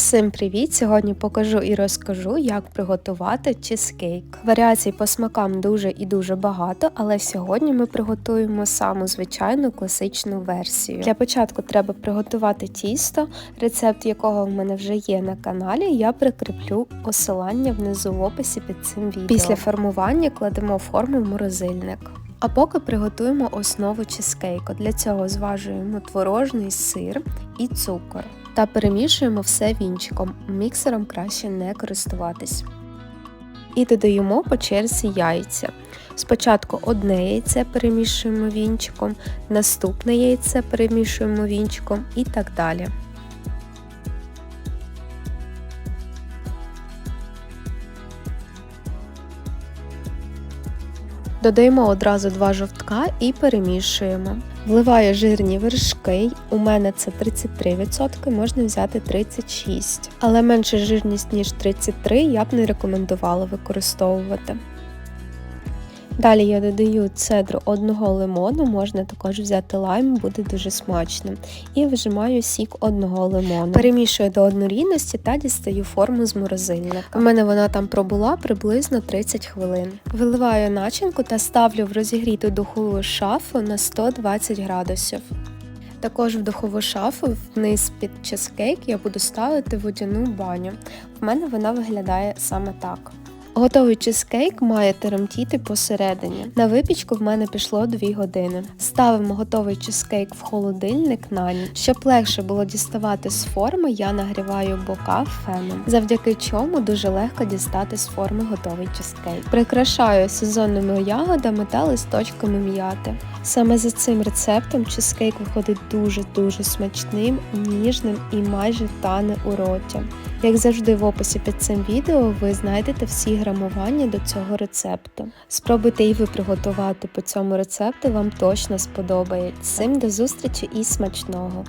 Всім привіт! Сьогодні покажу і розкажу, як приготувати чизкейк. Варіацій по смакам дуже і дуже багато, але сьогодні ми приготуємо саму звичайну класичну версію. Для початку треба приготувати тісто, рецепт якого в мене вже є на каналі. Я прикріплю посилання внизу в описі під цим відео. Після формування кладемо форму в морозильник. А поки приготуємо основу чизкейку. Для цього зважуємо творожний сир і цукор та перемішуємо все вінчиком. Міксером краще не користуватись. І додаємо по черзі яйця. Спочатку одне яйце перемішуємо вінчиком, наступне яйце перемішуємо вінчиком і так далі. Додаємо одразу два жовтка і перемішуємо. Вливаю жирні вершки, у мене це 33%, можна взяти 36%. Але менше жирність, ніж 33, я б не рекомендувала використовувати. Далі я додаю цедру одного лимону, можна також взяти лайм, буде дуже смачно. І вижимаю сік одного лимону. Перемішую до однорідності та дістаю форму з морозильника. У мене вона там пробула приблизно 30 хвилин. Виливаю начинку та ставлю в розігріту духову шафу на 120 градусів. Також в духову шафу вниз під чизкейк я буду ставити водяну баню. В мене вона виглядає саме так. Готовий чизкейк має теремтіти посередині. На випічку в мене пішло 2 години. Ставимо готовий чизкейк в холодильник на ніч. Щоб легше було діставати з форми, я нагріваю бока феном, завдяки чому дуже легко дістати з форми готовий чизкейк. Прикрашаю сезонними ягодами та листочками м'яти. Саме за цим рецептом чизкейк виходить дуже-дуже смачним, ніжним і майже тане у роті. Як завжди, в описі під цим відео ви знайдете всі грамування до цього рецепту. Спробуйте і ви приготувати по цьому рецепту, вам точно сподобається. Всім до зустрічі і смачного!